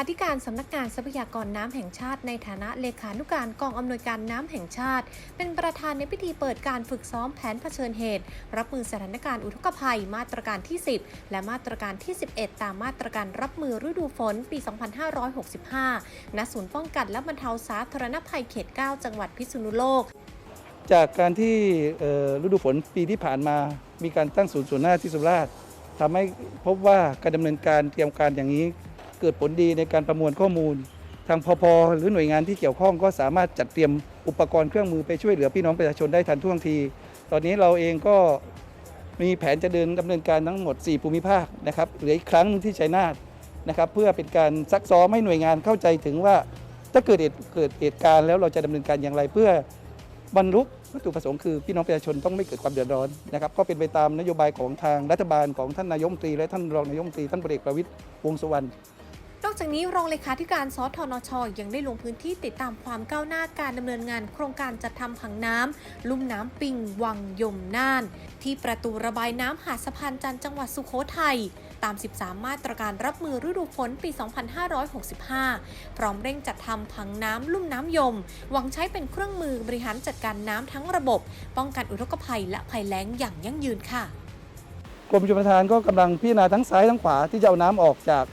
าธิการสำนักงานทรัพยากรน้ำแห่งชาติในฐานะเลขานุการกองอำนวยการน้ำแห่งชาติ เป็นประธานในพิธีเปิดการฝึกซ้อมแผนเผชิญเหตุ รับมือสถานการณ์อุทกภัยมาตรการที่ 10 และมาตรการที่ 11 ตามมาตรการรับมือฤดูฝนปี 2565 ณ ศูนย์ป้องกันและบรรเทาสาธารณภัยเขต 9 จังหวัดพิษณุโลก จากการที่ฤดูฝนปีที่ผ่านมา มีการตั้งศูนย์ส่วนหน้าที่สุราษฎร์ทำให้พบว่าการดำเนินการเตรียมการอย่างนี้ เกิดผลดีในการประมวลข้อมูล ทางพพหรือหน่วยงานที่เกี่ยวข้องก็สามารถจัดเตรียมอุปกรณ์เครื่องมือไปช่วยเหลือพี่น้องประชาชนได้ทันท่วงที ตอนนี้เราเองก็มีแผนจะเดินดำเนินการทั้งหมด 4 ภูมิภาคนะครับเหลืออีกครั้งหนึ่งที่ชัยนาทนะครับเพื่อเป็นการซักซ้อมให้หน่วยงานเข้าใจถึงว่า ถ้าเกิดเหตุเกิดเหตุการณ์แล้วเราจะดำเนินการอย่างไรเพื่อบรรลุวัตถุประสงค์คือพี่น้องประชาชนต้องไม่เกิดความเดือดร้อนนะครับก็เป็นไปตามนโยบายของทางรัฐบาลของท่านนายมตรีและท่านรองนายมตรีท่านพลเอกประวิตรวงษ์สุวรรณ นอกจากนี้รองเลขาธิการสทนช ยังได้ลงพื้นที่ติดตามความก้าวหน้าการดำเนินงานโครงการจัดทำผังน้ำลุ่มน้ำปิงวังยมน่าน ที่ประตูระบายน้ำหาดสะพานจันทร์จังหวัดสุโขทัยตาม 13 มาตรการรับมือฤดูฝนปี 2565 พร้อมเร่งจัดทำผังน้ำลุ่มน้ำยม หวังใช้เป็นเครื่องมือบริหารจัดการน้ำทั้งระบบ ป้องกันอุทกภัยและภัยแล้งอย่างยั่งยืนค่ะ กรมชลประทานก็กำลังพิจารณาทั้งซ้ายทั้งขวาที่จะเอาน้ำออกจาก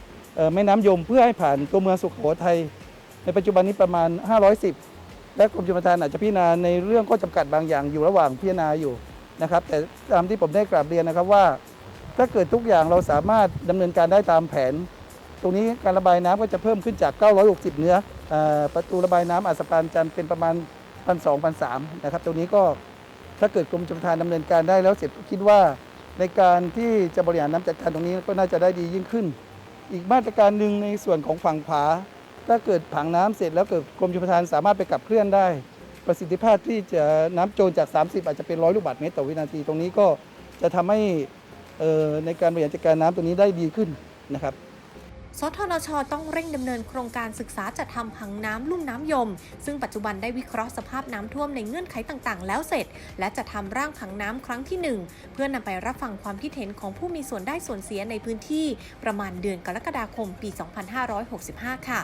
แม่น้ำยมเพื่อให้ผ่านตัวเมืองสุโขทัยในปัจจุบันนี้ประมาณ 510 และกรมชลประทานอาจจะพิจารณาในเรื่องข้อจำกัดบางอย่างอยู่ระหว่างพิจารณาอยู่นะครับ แต่ตามที่ผมได้กราบเรียนนะครับว่า ถ้าเกิดทุกอย่างเราสามารถดำเนินการได้ตามแผน ตรงนี้การระบายน้ำก็จะเพิ่มขึ้นจาก 960 เนื้อเอ่อประตูระบายน้ำอาสะพานจันเป็นประมาณ 1,200 3นะครับ ตรงนี้ก็ถ้าเกิดกรมชลประทานดำเนินการได้แล้วเสร็จคิดว่าในการที่จะบริหารน้ำจัดการตรงนี้ก็น่าจะได้ดียิ่งขึ้น อีกมาตรการหนึ่งในส่วนของฝั่งผา ถ้าเกิดผังน้ำเสร็จแล้วเกิดกรมชลประทานสามารถไปกลับเคลื่อนได้ ประสิทธิภาพที่จะน้ำโจรจาก 30 อาจจะเป็นร้อยลูกบาศก์เมตรต่อวินาที ตรงนี้ก็จะทำให้ในการบริหารจัดการน้ำตรงนี้ได้ดีขึ้นนะครับ สทนช ต้องเร่งดำเนินโครงการศึกษาจัดทำผังน้ำลุ่มน้ำยม ซึ่งปัจจุบันได้วิเคราะห์สภาพน้ำท่วมในเงื่อนไขต่างๆ แล้วเสร็จ และจะทำร่างผังน้ำครั้งที่ 1 เพื่อนำไปรับฟังความคิดเห็นของผู้มีส่วนได้ส่วนเสียในพื้นที่ ประมาณเดือนกรกฎาคมปี 2565 ค่ะ